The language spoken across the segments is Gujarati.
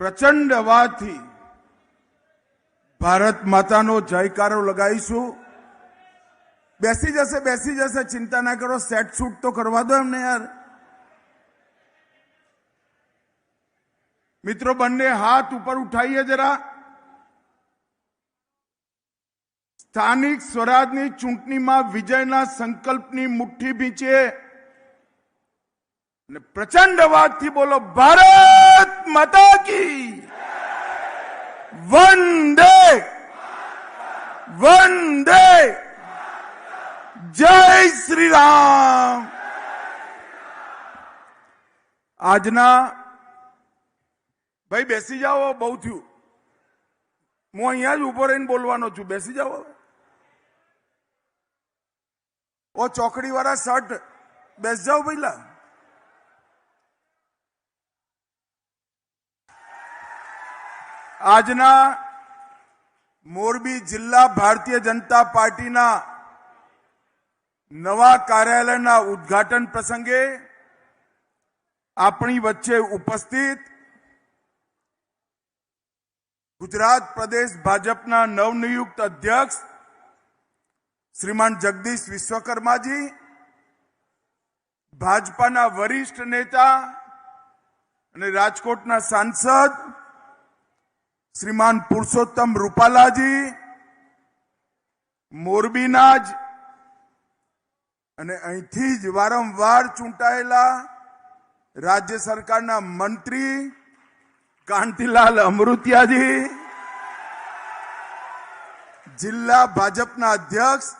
પ્રચંડ અવાજથી ભારત માતાનો જયકારો લગાવીશું. બેસી જશે બેસી જશે, ચિંતા ના કરો, સેટ શૂટ તો કરવા દો એમને યાર. મિત્રો, બંને હાથ ઉપર ઉઠાઈએ જરા. સ્થાનિક સ્વરાજની ચૂંટણીમાં વિજયના સંકલ્પની મુઠ્ઠી ભીંચે અને પ્રચંડ અવાજથી બોલો, ભારત માતા કી વંદે વંદે જય શ્રી રામ આજના ભાઈ બેસી જાઓ બહુ થયું હું અહીંયા જ ઊભો રહીને બોલવાનો છું બેસી જાઓ હવે. ઓ ચોકડી વાળા શર્ટ બેસ જાઓ પહેલા આજના મોરબી જિલ્લા ભારતીય જનતા પાર્ટીના નવા કાર્યાલયના ઉદ્ઘાટન પ્રસંગે આપણી વચ્ચે ઉપસ્થિત ગુજરાત પ્રદેશ ભાજપના નવનિયુક્ત અધ્યક્ષ શ્રીમાન જગદીશ વિશ્વકર્માજી, ભાજપાના વરિષ્ઠ નેતા અને રાજકોટના સાંસદ શ્રીમાન પુરુષોત્તમ રૂપાલાજી મોરબીના જ અને અહીંથી જ વારંવાર ચૂંટાયેલા રાજ્ય સરકારના મંત્રી કાંતિલાલ અમૃતિયાજી, જિલ્લા ભાજપના અધ્યક્ષ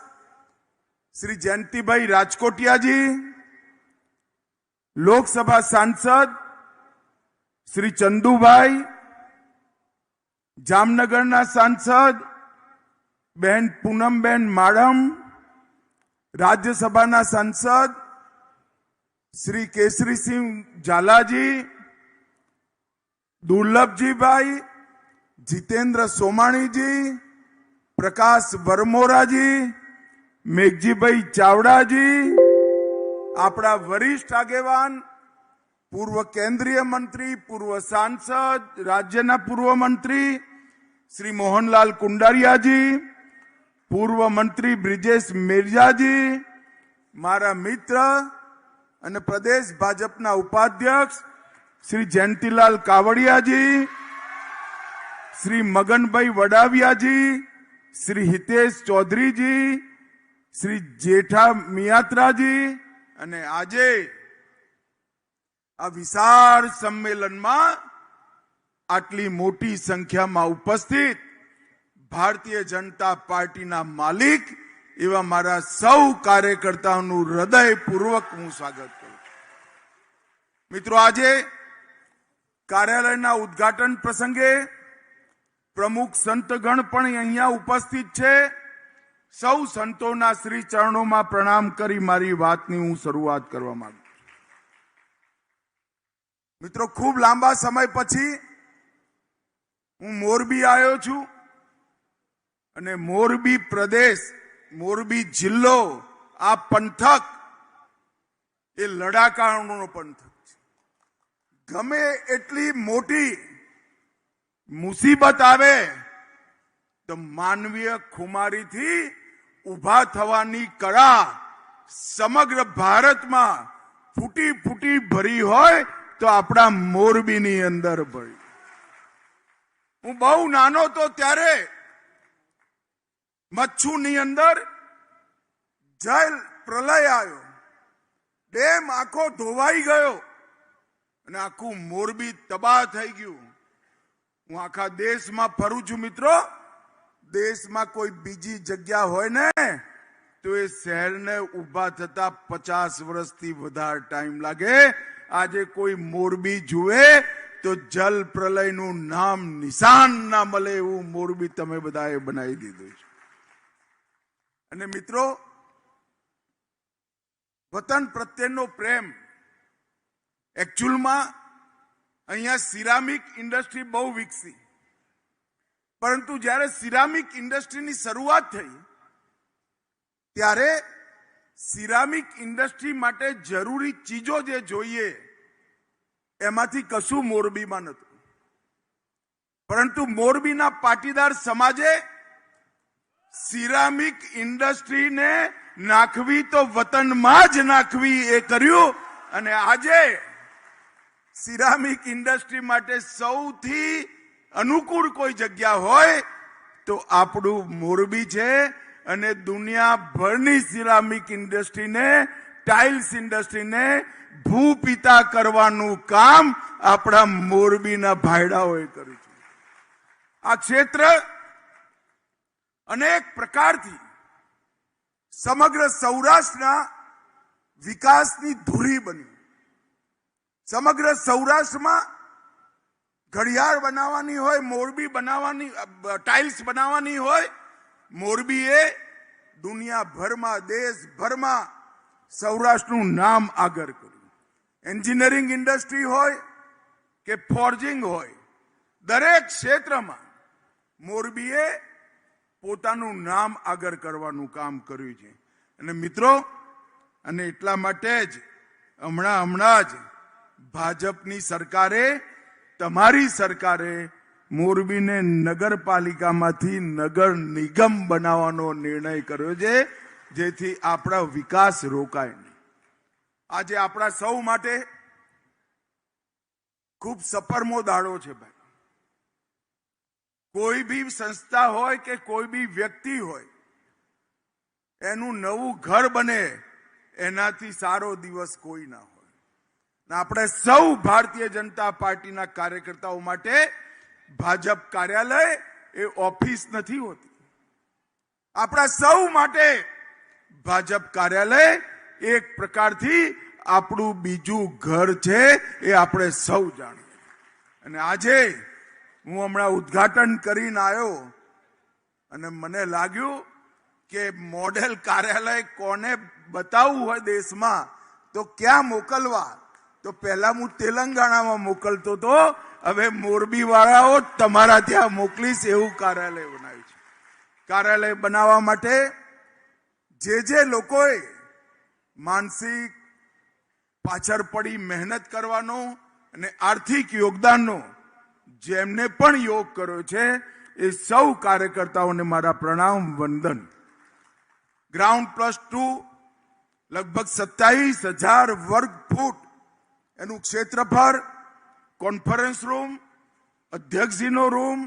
શ્રી જયંતિભાઈ રાજકોટિયાજી, લોકસભા સાંસદ શ્રી ચંદુભાઈ જામનગરના સાંસદ બહેન પૂનમબેન માડમ, રાજ્યસભાના સાંસદ શ્રી કેસરીસિંહ ઝાલાજી, દુર્લભજીભાઈ, જીતેન્દ્ર સોમાણીજી, પ્રકાશ વરમોરાજી, મેઘજીભાઈ ચાવડાજી, આપણા વરિષ્ઠ આગેવાન, પૂર્વ કેન્દ્રીય મંત્રી, પૂર્વ સાંસદ, રાજ્યના પૂર્વ મંત્રી શ્રી મોહનલાલ કુંડારિયાજી, પૂર્વ મંત્રી બ્રિજેશ મિર્જાજી મારા મિત્ર અને પ્રદેશ ભાજપના ઉપાધ્યક્ષ શ્રી જયંતિલાલ કાવડિયાજી, શ્રી મગનભાઈ વડાવિયાજી, શ્રી હિતેશ ચૌધરીજી, શ્રી જેઠા મિયાત્રાજી અને આજે આ વિશાળ સંમેલનમાં આટલી મોટી સંખ્યામાં ઉપસ્થિત ભારતીય જનતા પાર્ટીના માલિક એવા મારા સૌ કાર્યકર્તાઓનું હૃદયપૂર્વક હું સ્વાગત કરું મિત્રો, આજે કાર્યાલયના ઉદ્ઘાટન પ્રસંગે પ્રમુખ સંતગણ પણ અહીંયા ઉપસ્થિત છે. સૌ સંતોના શ્રી ચરણોમાં પ્રણામ કરી મારી વાતની હું શરૂઆત કરવા માંગુ મિત્રો, ખૂબ લાંબા સમય પછી હું મોરબી આવ્યો છું અને મોરબી પ્રદેશ, મોરબી જિલ્લો, આ પંથક એ લડાકાણનો પંથક છે. ગમે એટલી મોટી મુસીબત આવે તો માનવીય ખુમારીથી ઊભા થવાની કળા સમગ્ર ભારતમાં ફૂટી ફૂટી ભરી હોય તો આપણા મોરબીની અંદર ભરી હું બહુ નાનો તો ત્યારે મચ્છુની અંદર જલ પ્રલય આવ્યો. ડેમ આખો ધોવાઈ ગયો અને આખું મોરબી તબાહ થઈ ગયું. હું આખા દેશમાં ફરું છું મિત્રો. દેશમાં કોઈ બીજી જગ્યા હોય ને, તો એ શહેરને ઊભા થતા પચાસ વર્ષથી વધારે ટાઈમ લાગે. આજે કોઈ મોરબી જુએ તો જલ પ્રલયનું નામ નિશાન ના મળે એવું મોરબી તમે બધાએ બનાવી દીધું છે. અને મિત્રો, વતન પ્રત્યેનો પ્રેમ એકચ્યુઅલમાં અહીંયા સિરામિક ઇન્ડસ્ટ્રી બહુ વિકસી. પરંતુ જ્યારે સિરામિક ઇન્ડસ્ટ્રીની શરૂઆત થઈ, ત્યારે સિરામિક ઇન્ડસ્ટ્રી માટે જરૂરી ચીજો જે જોઈએ એમાંથી કશું મોરબીમાં નહોતું. પરંતુ મોરબીના પાટીદાર સમાજે સિરામિક ઇન્ડસ્ટ્રીને નાખવી તો વતનમાં જ નાખવી એ કર્યું અને આજે સિરામિક ઇન્ડસ્ટ્રી માટે સૌથી અનુકૂળ કોઈ જગ્યા હોય તો આપણું મોરબી છે અને દુનિયાભરની સિરામિક ઇન્ડસ્ટ્રીને, ટાઇલ્સ ઇન્ડસ્ટ્રીને ભૂપિતા કરવાનું કામ આપણા મોરબીના ભાઈડાઓએ કર્યું છે. આ ક્ષેત્ર અનેક પ્રકારથી સમગ્ર સૌરાષ્ટ્રના વિકાસની ધૂરી બન્યું સમગ્ર સૌરાષ્ટ્રમાં ઘડિયાળ બનાવવાની હોય, મોરબી બનાવવાની ટાઇલ્સ બનાવવાની હોય, મોરબીએ દુનિયાભરમાં, દેશભરમાં સૌરાષ્ટ્રનું નામ આગળ કર્યું. એન્જિનિયરિંગ ઇન્ડસ્ટ્રી હોય કે ફોર્જિંગ હોય, દરેક ક્ષેત્રમાં મોરબીએ પોતાનું નામ આગળ કરવાનું કામ કર્યું છે. અને મિત્રો, અને એટલા માટે જ હમણાં હમણાં જ ભાજપની સરકારે, તમારી સરકારે મોરબીને નગરપાલિકામાંથી નગર નિગમ બનાવવાનો નિર્ણય કર્યો છે, જેથી આપણા વિકાસ રોકાય નહીં. આજે આપણા સૌ માટે ખૂબ સપરમો દાડો છે ભાઈ. કોઈ બી સંસ્થા હોય કે કોઈ બી વ્યક્તિ હોય, એનું નવું ઘર બને, એનાથી સારો દિવસ કોઈ ના હોય. આપણે સૌ ભારતીય જનતા પાર્ટીના કાર્યકર્તાઓ માટે ભાજપ કાર્યાલય એ ઓફિસ નથી હોતી. આપણા સૌ માટે ભાજપ કાર્યાલય એક પ્રકારથી આપણું બીજું ઘર છે એ આપણે સૌ જાણીએ. અને આજે હું હમણાં ઉદ્ઘાટન કરીને આવ્યો અને મને લાગ્યું કે મોડેલ કાર્યાલય કોને બતાવવું હોય દેશમાં, તો ક્યાં મોકલવા? તો પહેલા હું તેલંગાણામાં મોકલતો તો, હવે મોરબી વાળાઓ તમારા ત્યાં મોકલીશ એવું કાર્યાલય બનાવ્યું છે. કાર્યાલય બનાવવા માટે જે જે લોકોએ માનસિક પાછળ પડી મહેનત કરવાનો અને આર્થિક યોગદાનનો જેમને પણ યોગ કર્યો છે, એ સૌ કાર્યકર્તાઓને મારા પ્રણામ, વંદન. ગ્રાઉન્ડ પ્લસ ટુ લગભગ સત્તાવીસ હજાર વર્ગ ફૂટ એનું ક્ષેત્રફળ, કોન્ફરન્સ રૂમ, અધ્યક્ષજીનો રૂમ,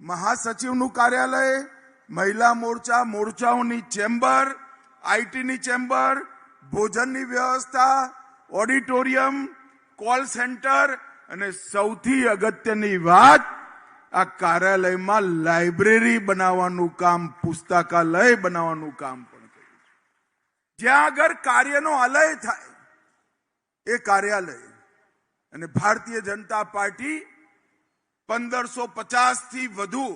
મહાસચિવનું કાર્યાલય, મહિલા મોરચા, મોરચાઓની ચેમ્બર, આઈટીની ચેમ્બર ભોજનની વ્યવસ્થા, ઓડિટોરિયમ, કોલ સેન્ટર અને સૌથી અગત્યની વાત, આ કાર્યાલયમાં લાઇબ્રેરી બનાવવાનું કામ, પુસ્તકાલય બનાવવાનું કામ પણ કર્યું જ્યાં આગળ કાર્યનો અલય થાય, એ કાર્યાલય અને ભારતીય જનતા પાર્ટી પંદરસો પચાસથી વધુ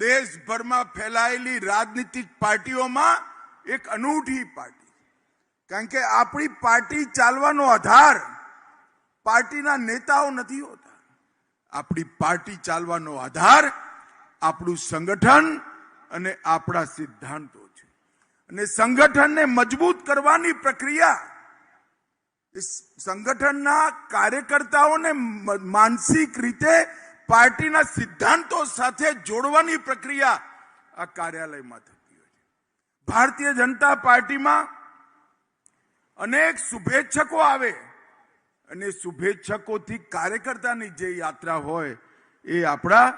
દેશભરમાં ફેલાયેલી રાજનીતિક પાર્ટીઓમાં એક અનૂઠી પાર્ટી કારણ કે આપણી પાર્ટી ચાલવાનો આધાર પાર્ટીના નેતાઓ નથી હોતા. આપણી પાર્ટી ચાલવાનો આધાર આપણું સંગઠન અને આપણા સિદ્ધાંતો છે. અને સંગઠનને મજબૂત કરવાની પ્રક્રિયા સંગઠનના કાર્યકર્તાઓને માનસિક રીતે પાર્ટીના સિદ્ધાંતો સાથે જોડવાની પ્રક્રિયા આ કાર્યાલયમાં થતી હોય છે. ભારતીય જનતા પાર્ટીમાં અનેક શુભેચ્છકો આવે. અને શુભેચ્છકોથી કાર્યકર્તાની જે યાત્રા હોય, એ આપણા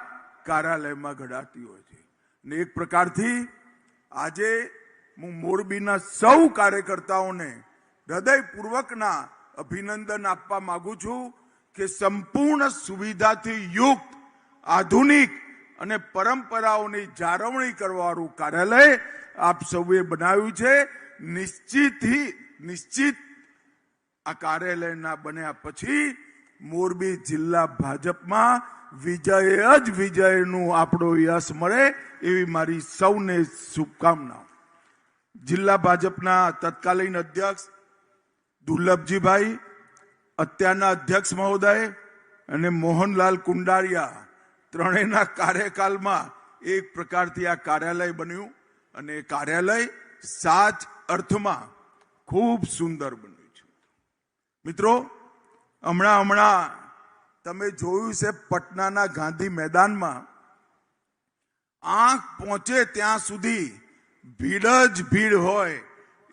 કાર્યાલયમાં ઘડાતી હોય છે. અને એક પ્રકારથી આજે હું મોરબીના સૌ કાર્યકર્તાઓને હૃદયપૂર્વકના અભિનંદન આપવા માંગુ છું કે સંપૂર્ણ સુવિધાથી યુક્ત, આધુનિક અને પરંપરાઓની જાળવણી કરવાનું કાર્યાલય આપ સૌએ બનાવ્યું છે. નિશ્ચિતથી નિશ્ચિત આ કાર્યાલયના બન્યા પછી મોરબી જિલ્લા ભાજપમાં વિજય જ વિજયનું આપણો યશ મળે એવી મારી સૌને શુભકામનાઓ. જિલ્લા ભાજપના તત્કાલીન અધ્યક્ષ દુર્લભજીભાઈ, અત્યારના અધ્યક્ષ મહોદય અને મોહનલાલ કુંડારિયા ત્રણેયના કાર્યકાલમાં એક પ્રકારથી આ કાર્યાલય બન્યું અને કાર્યાલય સાચ અર્થમાં ખૂબ સુંદર બન્યું છે મિત્રો. હમણાં હમણાં તમે જોયું છે પટનાના ગાંધી મેદાનમાં આંખ પહોંચે ત્યાં સુધી ભીડ જ ભીડ હોય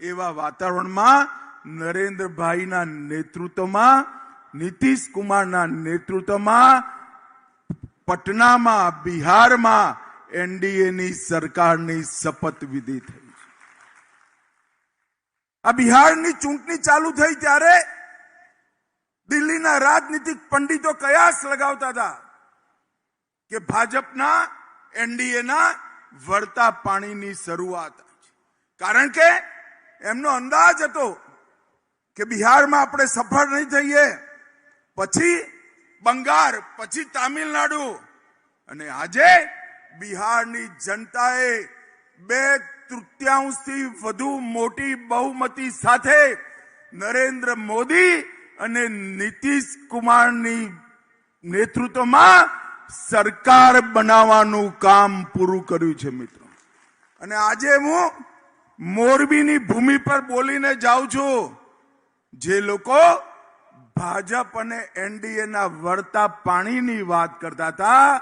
એવા વાતાવરણમાં નરેન્દ્રભાઈના નેતૃત્વમાં નીતિશ કુમારના નેતૃત્વમાં, પટનામાં, બિહારમાં એનડીએની સરકારની શપથવિધિ થઈ. આ બિહારની ચૂંટણી ચાલુ થઈ ત્યારે દિલ્હીના રાજનીતિક પંડિતો કયાસ લગાવતા હતા કે ભાજપના એનડીએના વળતા પાણીની શરૂઆત કારણ કે એમનો અંદાજ હતો કે બિહારમાં આપણે સફળ નહીં થઈએ, પછી બંગાળ, પછી તામિલનાડુ. અને આજે બિહારની જનતાએ બે તૃતીયાંશથી વધુ મોટી બહુમતી સાથે નરેન્દ્ર મોદી અને નીતિશ કુમારની નેતૃત્વમાં સરકાર બનાવવાનું કામ પૂરું કર્યું છે, મિત્રો. અને આજે હું મોરબીની ભૂમિ પર બોલીને જાઉં છું. જે લોકો ભાજપ અને એનડીએના વળતા પાણીની વાત કરતા હતા,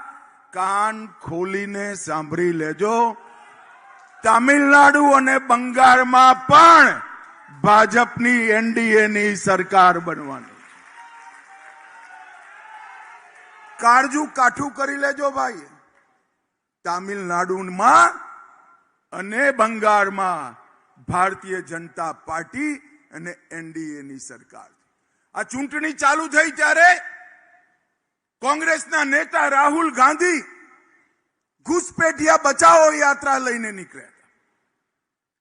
કાન ખોલીને સાંભળી લેજો. તામિલનાડુ અને બંગાળમાં પણ ભાજપની એનડીએની સરકાર બનવાની. કાળજું કાઠું કરી લેજો ભાઈ. તામિલનાડુમાં અને બંગાળમાં ભારતીય જનતા પાર્ટી અને એનડીએની સરકાર. આ ચૂંટણી ચાલુ થઈ ત્યારે કોંગ્રેસના નેતા રાહુલ ગાંધી ઘૂસપેઠિયા બચાવો યાત્રા લઈને નીકળ્યા.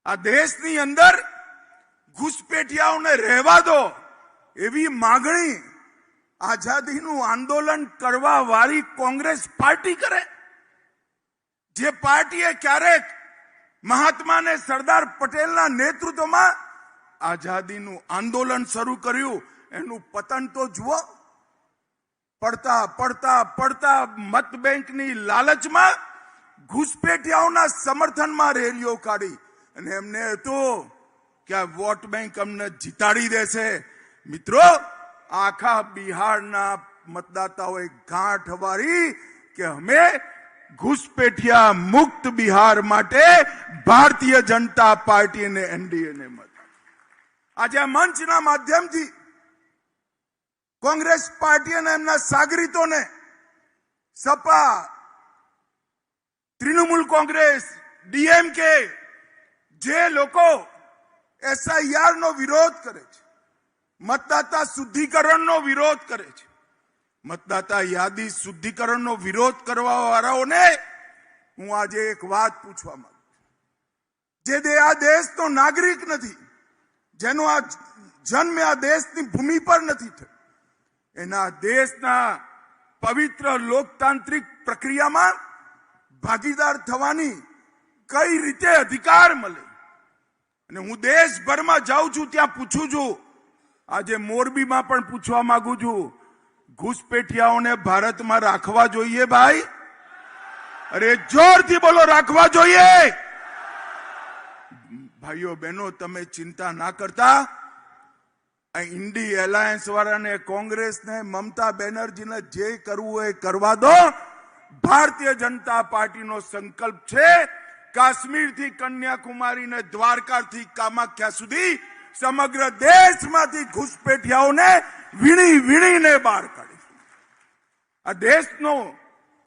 આ દેશની અંદર ઘુસપેટિયાઓને રહેવા દો એવી માગણી આઝાદીનું આંદોલન કરવા વાળી કોંગ્રેસ પાર્ટી કરે. જે પાર્ટીએ ક્યારેક મહાત્માને સરદાર પટેલના નેતૃત્વમાં આઝાદીનું આંદોલન શરૂ કર્યું. એનું પતન તો જુઓ. પડતા પડતા પડતા મત બેંકની લાલચમાં ઘૂસપેઠિયાઓના સમર્થનમાં રેલીઓ કાઢી. અને એમને હતું કે આ વોટ બેંક અમને જીતાડી દેશે. મિત્રો, આખા બિહારના મતદાતાઓએ ગાંઠ વારી કે અમે ઘુસપેઠિયા મુક્ત બિહાર માટે ભારતીય જનતા પાર્ટી અને એનડીએને મત આજે મંચના માધ્યમથી કોંગ્રેસ પાર્ટી અને એમના સાગરીતોને સપા, તૃણમૂલ કોંગ્રેસ, ડીએમકે જે લોકો એસઆઈઆર નો વિરોધ કરે છે, મતદાતા શુદ્ધિકરણનો વિરોધ કરે છે, મતદાતા યાદી શુદ્ધિકરણનો વિરોધ કરવા વાળાઓને હું આજે એક વાત પૂછવા માંગુ. જે દે આ દેશનો નાગરિક નથી, જેનો આ જન્મ આ દેશની ભૂમિ પર નથી થયો, એના દેશના પવિત્ર લોકતાંત્રિક પ્રક્રિયામાં ભાગીદાર થવાની કઈ રીતે અધિકાર મળે અને હું દેશભરમાં જાઉં છું, ત્યાં પૂછું છું. આજે મોરબીમાં પણ પૂછવા માંગુ છું. ઘૂસપેઠિયાઓને ભારતમાં રાખવા જોઈએ ભાઈ? અરે જોરથી બોલો, રાખવા જોઈએ! ભાઈઓ, બહેનો, તમે ચિંતા ના કરતા. ઇન્ડી એલાયન્સ વાળાને, કોંગ્રેસને, મમતા બેનર્જીને જે કરવું હોય એ કરવા દો. ભારતીય જનતા પાર્ટીનો સંકલ્પ છે કાશ્મીરથી કન્યાકુમારી ને દ્વારકાથી કામાખ્યા સુધી સમગ્ર દેશમાંથી ઘૂસપેઠિયાઓને વીણી વીણીને બહાર કાઢી આ દેશનો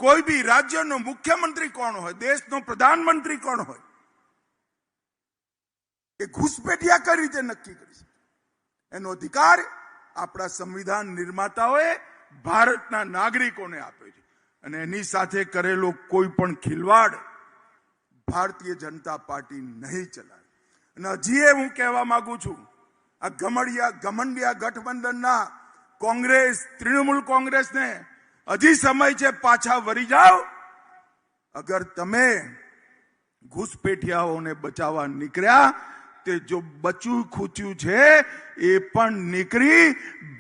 કોઈ બી રાજ્યનો મુખ્યમંત્રી કોણ હોય, દેશનો પ્રધાનમંત્રી કોણ હોય, એ ઘૂસપેઠિયા કઈ રીતે નક્કી કરી એનો અધિકાર આપણા સંવિધાન નિર્માતાઓએ ભારતના નાગરિકોને આપ્યો છે. અને એની સાથે કરેલો કોઈ પણ ખિલવાડ ભારતીય જનતા પાર્ટી નહીં ચલાવે અને હજી એ હું કહેવા માંગુ છું, આ ગમડિયા, ગમંડિયા ગઠબંધનના કોંગ્રેસ, તૃણમૂલ કોંગ્રેસને હજી સમય છે પાછા વળી જાઓ. અગર તમે ઘૂસપેઠિયાઓને બચાવવા નીકળ્યા, તે જો બચ્યું ખૂચ્યું છે, એ પણ નીકળી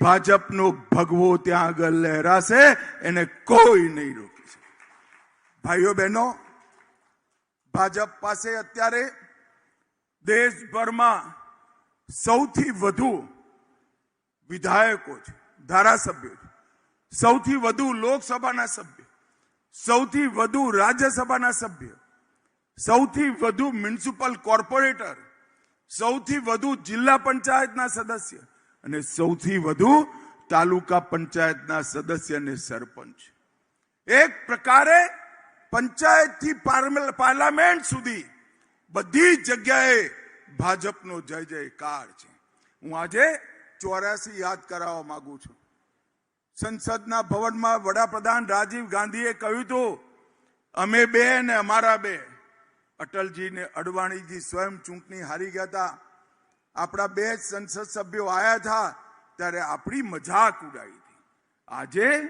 ભાજપનો ભગવો ત્યાં આગળ લહેરાશે, એને કોઈ નહીં રોકી ભાઈઓ બહેનો ભાજપ પાસે અત્યારે દેશભરમાં સૌથી વધુ વિધાયકો છે, ધારાસભ્યો છે. સૌથી વધુ લોકસભાના સભ્ય, સૌથી વધુ રાજ્યસભાના સભ્ય, સૌથી વધુ મ્યુનિસિપલ કોર્પોરેટર, સૌથી વધુ જિલ્લા પંચાયતના સદસ્ય અને સૌથી વધુ તાલુકા પંચાયતના સદસ્ય અને સરપંચ. એક પ્રકારે પંચાયતથી પાર્લ- પાર્લામેન્ટ સુધી બધી જગ્યાએ ભાજપનો જય જયકાર છે. હું આજે ચોરાસી યાદ કરાવવા માંગુ છું. સંસદના ભવનમાં વડાપ્રધાન રાજીવ ગાંધીએ કહ્યું હતું અમે બે ને અમારા બે. અટલજી ને અડવાણીજી સ્વયં ચૂંટણી હારી ગયા હતા. આપણા બે સંસદ સભ્યો આવ્યા હતા, ત્યારે આપણી મજાક ઉડાવી હતી. આજે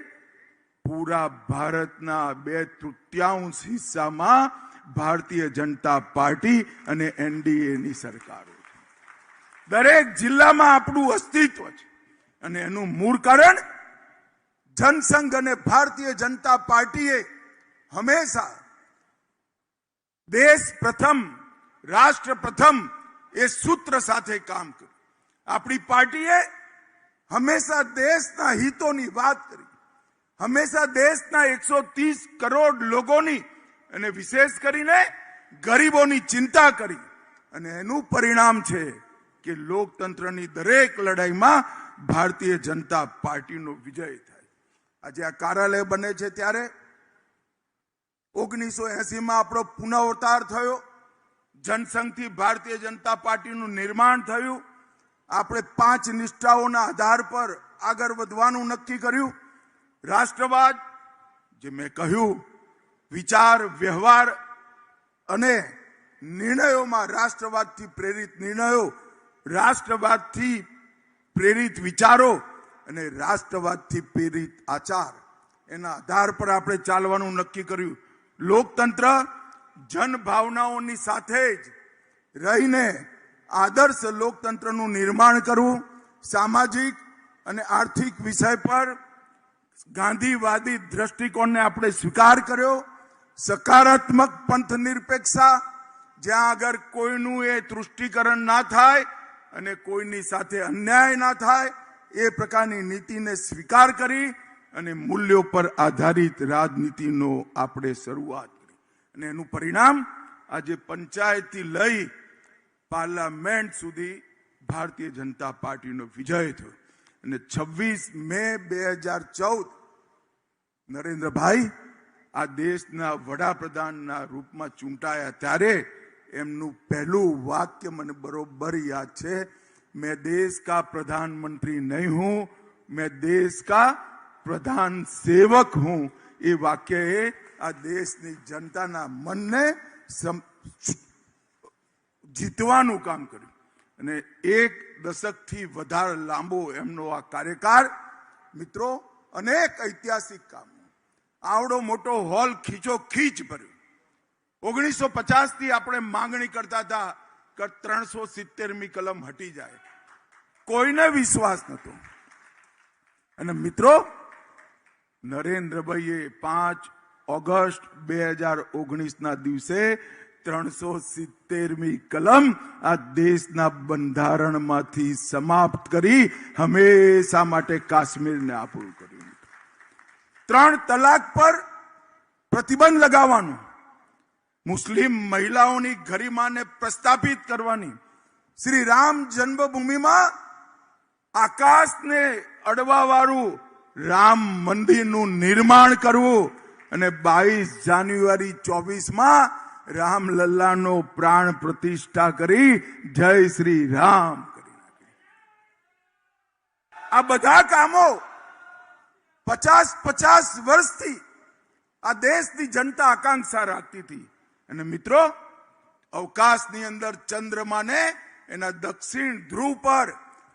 પૂરા ભારતના બે તૃતીયાંશ હિસ્સામાં ભારતીય જનતા પાર્ટી અને એનડીએની સરકારો દરેક જિલ્લામાં આપણું અસ્તિત્વ છે. અને એનું મૂળ કારણ જનસંઘ અને ભારતીય જનતા પાર્ટીએ હંમેશા દેશ પ્રથમ, રાષ્ટ્ર પ્રથમ એ સૂત્ર સાથે કામ કર્યું. આપણી પાર્ટીએ હંમેશા દેશના હિતોની વાત કરી. હંમેશા દેશના એકસો ત્રીસ કરોડ લોકોની અને વિશેષ કરીને ગરીબોની ચિંતા કરી. અને એનું પરિણામ છે કે લોકતંત્રની દરેક લડાઈમાં ભારતીય જનતા પાર્ટીનો વિજય થાય. આજે આ કાર્યાલય બને છે ત્યારે ઓગણીસો એસીમાં આપણો પુનઃવતાર થયો. જનસંઘથી ભારતીય જનતા પાર્ટીનું નિર્માણ થયું. આપણે પાંચ નિષ્ઠાઓના આધાર પર આગળ વધવાનું નક્કી કર્યું. રાષ્ટ્રવાદ, જે મેં કહ્યું, વિચાર, વ્યવહાર અને નિર્ણયોમાં રાષ્ટ્રવાદથી પ્રેરિત નિર્ણયો, રાષ્ટ્રવાદથી પ્રેરિત વિચારો અને રાષ્ટ્રવાદથી પ્રેરિત આચાર. એના આધાર પર આપણે ચાલવાનું નક્કી કર્યું. લોકતંત્ર જનભાવનાઓની સાથે જ રહીને આદર્શ લોકતંત્રનું નિર્માણ કરવું, સામાજિક અને આર્થિક વિષય પર ગાંધીવાદી દ્રષ્ટિકોણને આપણે સ્વીકાર કર્યો. સકારાત્મક પંથ નિરપેક્ષા. જ્યાં આગળ કોઈનું એ તૃષ્ટિકરણ ના થાય અને કોઈની સાથે અન્યાય ના થાય, એ પ્રકારની નીતિને સ્વીકાર કરી અને મૂલ્યો પર આધારિત રાજનીતિનો આપણે શરૂઆત કરી. અને એનું પરિણામ આજે પંચાયતથી લઈ પાર્લામેન્ટ સુધી ભારતીય જનતા પાર્ટીનો વિજય થયો. અને છવ્વીસ મે બે હજાર ચૌદ, નરેન્દ્રભાઈ, આ દેશના વડાપ્રધાનના રૂપમાં ચૂંટાયા ત્યારે એમનું પહેલું વાક્ય મને બરોબર યાદ છે, મેં દેશ કા પ્રધાનમંત્રી નહીં હું, મેં દેશ કા પ્રધાન સેવક હું. એ વાક્યએ આ દેશની જનતાના મનને જીતવાનું કામ કર્યું. અને એક દશકથી વધારે લાંબો એમનો આ કાર્યકાળ, મિત્રો, અનેક ઐતિહાસિક કામો. આવડો મોટો હોલ ખીચો ખીચ ભર્યો. ઓગણીસો પચાસથી આપણે માંગણી કરતા હતા કે ત્રણસો સિત્તેરમી કલમ હટી જાય. કોઈને વિશ્વાસ નતો અને મિત્રો, નરેન્દ્રભાઈએ પાંચ ઓગસ્ટ બે હજાર ઓગણીસના દિવસે ત્રણસો સિત્તેરમી કલમ આ દેશના બંધારણમાંથી સમાપ્ત કરી હંમેશા માટે કાશ્મીરને આપણું કર્યું ત્રણ તલાક પર પ્રતિબંધ લગાવવાનું, મુસ્લિમ મહિલાઓની ગરિમાને પ્રસ્થાપિત કરવાની. શ્રી રામ જન્મભૂમિમાં આકાશને અડવાવાળું રામ મંદિરનું નિર્માણ કરવું અને બાવીસ જાન્યુઆરી ચોવીસમાં રામલલ્લાનો પ્રાણ પ્રતિષ્ઠા કરી જય શ્રી રામ કરી આ બધા કામો પચાસ પચાસ વર્ષથી આ દેશની જનતા આકાંક્ષા રાખતી હતી. અને મિત્રો, અવકાશની અંદર ચંદ્રમાને એના દક્ષિણ ધ્રુવ પર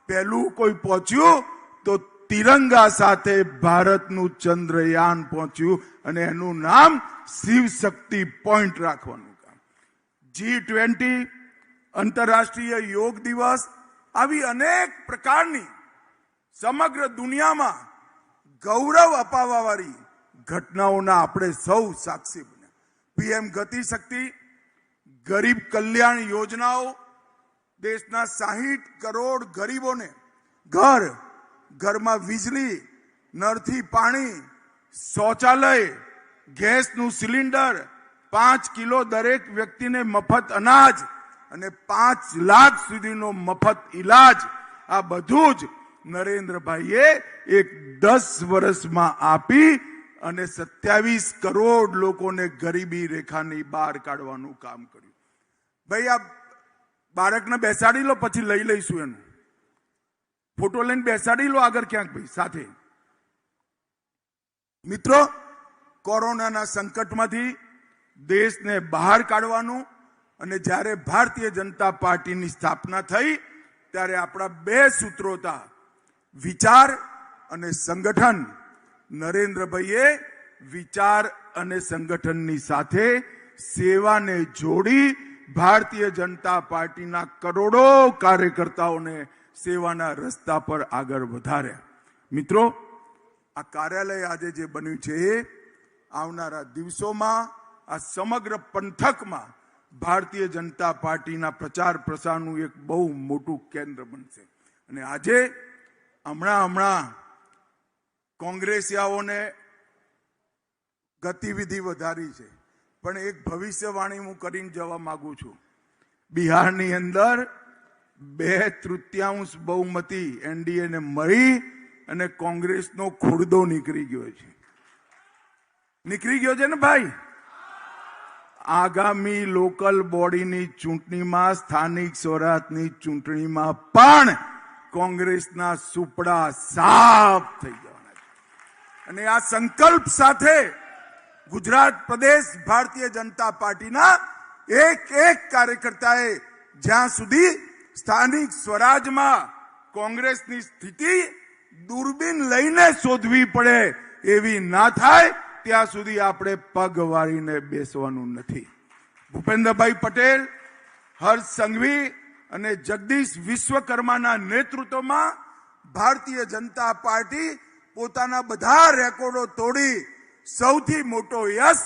પહેલું કોઈ પહોંચ્યું તો તિરંગા સાથે ભારતનું ચંદ્રયાન પહોંચ્યું અને એનું નામ શિવ શક્તિ પોઈન્ટ રાખવાનું કામ. જી ટ્વેન્ટી આંતરરાષ્ટ્રીય યોગ દિવસ, આવી અનેક પ્રકારની સમગ્ર દુનિયામાં ગૌરવ અપાવવાવાળી ઘટનાઓના આપણે સૌ સાક્ષી બન્યા. પીએમ ગતિશક્તિ, ગરીબ કલ્યાણ યોજનાઓ, દેશના સાહીઠ કરોડ ગરીબોને ઘર ઘરમાં વીજળી, નળથી પાણી, શૌચાલય, ગેસનું સિલિન્ડર, પાંચ કિલો દરેક વ્યક્તિને મફત અનાજ અને પાંચ લાખ સુધીનો મફત ઈલાજ. આ બધું જ નરેન્દ્રભાઈએ એક દસ વર્ષમાં આપી અને સત્યાવીસ કરોડ લોકોને ગરીબી રેખાની બહાર કાઢવાનું કામ કર્યું. ભાઈ, આ બાળકને બેસાડી લો, પછી લઈ લઈશું એનું. ફોટો લઈને બેસાડી લો આગળ ક્યાંક ભાઈ, સાથે. મિત્રો, કોરોનાના સંકટમાંથી દેશને બહાર કાઢવાનું અને જ્યારે ભારતીય જનતા પાર્ટીની સ્થાપના થઈ, ત્યારે આપણા બે સૂત્રો હતા વિચાર અને સંગઠન. નરેન્દ્રભાઈએ વિચાર અને સંગઠનની સાથે સેવાને જોડી ભારતીય જનતા પાર્ટીના કરોડો કાર્યકર્તાઓને સેવાના રસ્તા પર આગળ વધાર્યા મિત્રો, આ કાર્યાલય આજે જે બન્યું છે એ આવનારા દિવસોમાં, આ સમગ્ર પંથકમાં ભારતીય જનતા પાર્ટીના પ્રચાર પ્રસારનું એક બહુ મોટું કેન્દ્ર બનશે. અને આજે હમણાં હમણાં કોંગ્રેસિયાઓને ગતિવિધિ વધારી છે. પણ એક ભવિષ્યવાણી હું કરીને જવા માગું છું. બિહારની અંદર બે તૃતીયાંશ બહુમતી એનડીએને મળી અને કોંગ્રેસનો ખુરદો નીકળી ગયો છે. નીકળી ગયો છે ને ભાઈ? આગામી લોકલ બોડીની ચૂંટણીમાં, સ્થાનિક સ્વરાજની ચૂંટણીમાં પણ કોંગ્રેસના સુપડા સાફ થઈ જવાના છે. અને આ સંકલ્પ સાથે ગુજરાત પ્રદેશ ભારતીય જનતા પાર્ટીના એક એક કાર્યકર્તાએ જ્યાં સુધી સ્થાનિક સ્વરાજમાં કોંગ્રેસની સ્થિતિ દૂરબીન લઈને શોધવી પડે એવી ના થાય, ત્યાં સુધી આપણે પગ વાળીને બેસવાનું નથી. ભૂપેન્દ્રભાઈ પટેલ, હર્ષ સંઘવી અને જગદીશ વિશ્વકર્માના નેતૃત્વમાં ભારતીય જનતા પાર્ટી પોતાના બધા રેકોર્ડો તોડી સૌથી મોટો યશ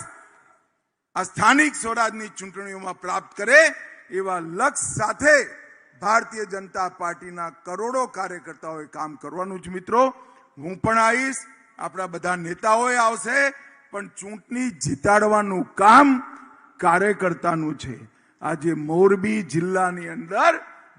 આ સ્થાનિક સ્વરાજની ચૂંટણીઓમાં પ્રાપ્ત કરે એવા લક્ષ્ય સાથે ભારતીય જનતા પાર્ટીના કરોડો કાર્યકર્તાઓએ કામ કરવાનું જ મિત્રો. હું પણ આવીશ. આપણા બધા નેતાઓએ આવશે. પણ ચૂંટણી જીતાડવાનું કામ કાર્યકર્તાનું છે. આજે મોરબી જિલ્લાની અંદર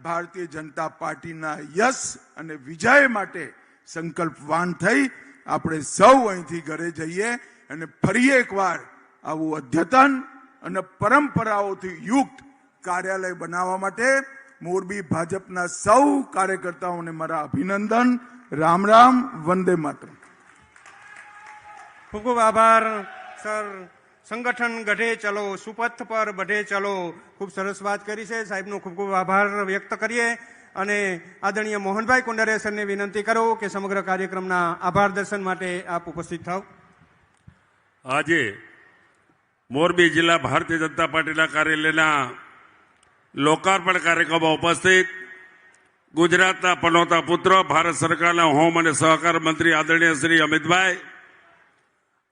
ભારતીય જનતા પાર્ટીના યશ અને વિજય માટે સંકલ્પવાન થઈ આપણે સૌ અહીંથી ઘરે જઈએ અને ફરી એકવાર આવું અદ્યતન અને પરંપરાઓથી યુક્ત કાર્યાલય બનાવવા માટે મોરબી ભાજપના સૌ કાર્યકર્તાઓને મારા અભિનંદન. રામ રામ વંદે માત્ર ખૂબ ખૂબ આભાર સર. સંગઠન ગઢે ચલો સુપથ પર બઢે ચલો. ખૂબ સરસ વાત કરી છે. સાહેબનો ખૂબ ખૂબ આભાર વ્યક્ત કરીએ અને આદરણીય મોહનભાઈ કુંડરે સરને વિનંતી કરો કે સમગ્ર કાર્યક્રમના આભાર દર્શન માટે આપ ઉપસ્થિત થાવ. આજે મોરબી જિલ્લા ભારતીય જનતા પાર્ટીના કાર્યાલયના લોકાર્પણ કાર્યક્રમમાં ઉપસ્થિત ગુજરાતના પનોતા પુત્ર, ભારત સરકારના હોમ અને સહકાર મંત્રી આદરણીય શ્રી અમિતભાઈ,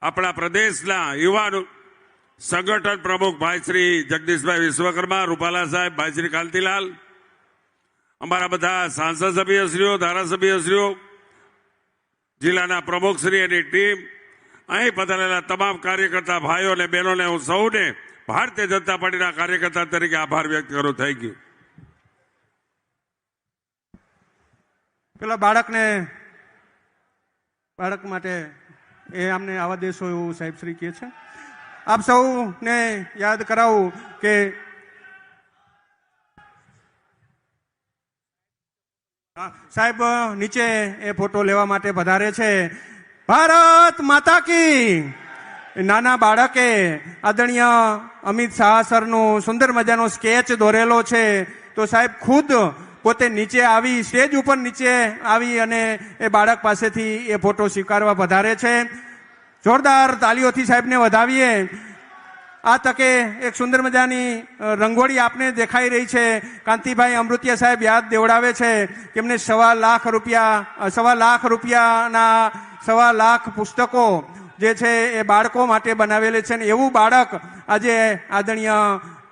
આપણા પ્રદેશના યુવાન સંગઠન પ્રમુખ ભાઈ શ્રી જગદીશભાઈ વિશ્વકર્મા, રૂપાલા સાહેબ, ભાઈ શ્રી કાંતિલાલ, અમારા બધા સાંસદ સભ્યશ્રીઓ, ધારાસભ્યશ્રીઓ, જિલ્લાના પ્રમુખશ્રી અને ટીમ, અહીં પધારેલા તમામ કાર્યકર્તા ભાઈઓ અને બહેનોને હું સૌને ભારતીય જનતા પાર્ટીના કાર્યકર્તા તરીકે આભાર વ્યક્ત કરો થેન્ક યુ પેલા બાળકને, બાળક માટે એ અમને આવા દેશો એવું સાહેબ શ્રી કહે છે. આપ સૌને યાદ કરાવું કે સાહેબ નીચે એ ફોટો લેવા માટે પધારે છે. ભારત માતા કી નાના બાળકે આદરણીય અમિત શાહ સરનું સુંદર મજાનો સ્કેચ દોરેલો છે. તો સાહેબ ખુદ પોતે નીચે આવી, સ્ટેજ ઉપર નીચે આવી અને એ બાળક પાસેથી એ ફોટો સ્વીકારવા પધારે છે. જોરદાર તાલીઓથી સાહેબને વધાવીએ. આ તકે એક સુંદર મજાની રંગોળી આપને દેખાઈ રહી છે. કાંતિભાઈ અમૃતિયા સાહેબ યાદ દેવડાવે છે કે એમને સવા લાખ રૂપિયા સવા લાખ રૂપિયાના સવા લાખ પુસ્તકો જે છે એ બાળકો માટે બનાવેલી છે ને એવું બાળક આજે આદરણીય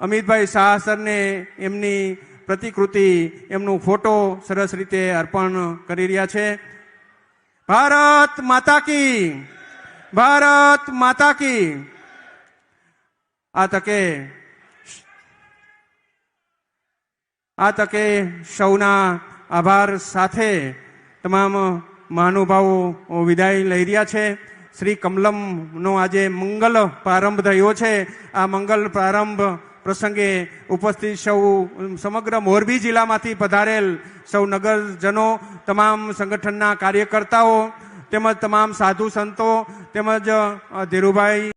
અમિતભાઈ શાહ સરને એમની પ્રતિકૃતિ, એમનું ફોટો સરસ રીતે અર્પણ કરી રહ્યા છે. ભારત માતા કી, ભારત માતા કી. આ તકે આ તકે સૌના આભાર સાથે તમામ મહાનુભાવો વિદાય લઈ રહ્યા છે. શ્રી કમલમનો આજે મંગલ પ્રારંભ થયો છે. આ મંગલ પ્રારંભ પ્રસંગે ઉપસ્થિત સૌ સમગ્ર મોરબી જિલ્લામાંથી પધારેલ સૌ નગરજનો, તમામ સંગઠનના કાર્યકર્તાઓ, તેમજ તમામ સાધુ સંતો, તેમજ ધીરુભાઈ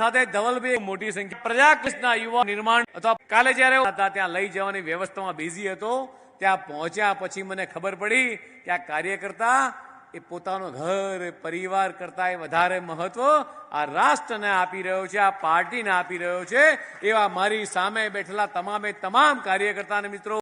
સાથે ધવલભાઈ મોટી સંખ્યા. પ્રજાકૃષ્ણના યુવા નિર્માણ અથવા કાલે જ્યારે હતા ત્યાં લઈ જવાની વ્યવસ્થામાં બિઝી હતો, ત્યાં પહોંચ્યા પછી મને ખબર પડી કે આ કાર્યકર્તા એ પોતાનો ઘર, પરિવાર કરતા એ વધારે મહત્વ આ રાષ્ટ્રને આપી રહ્યો છે, આ પાર્ટીને આપી રહ્યો છે. એવા મારી સામે બેઠેલા તમામે તમામ કાર્યકર્તાને મિત્રો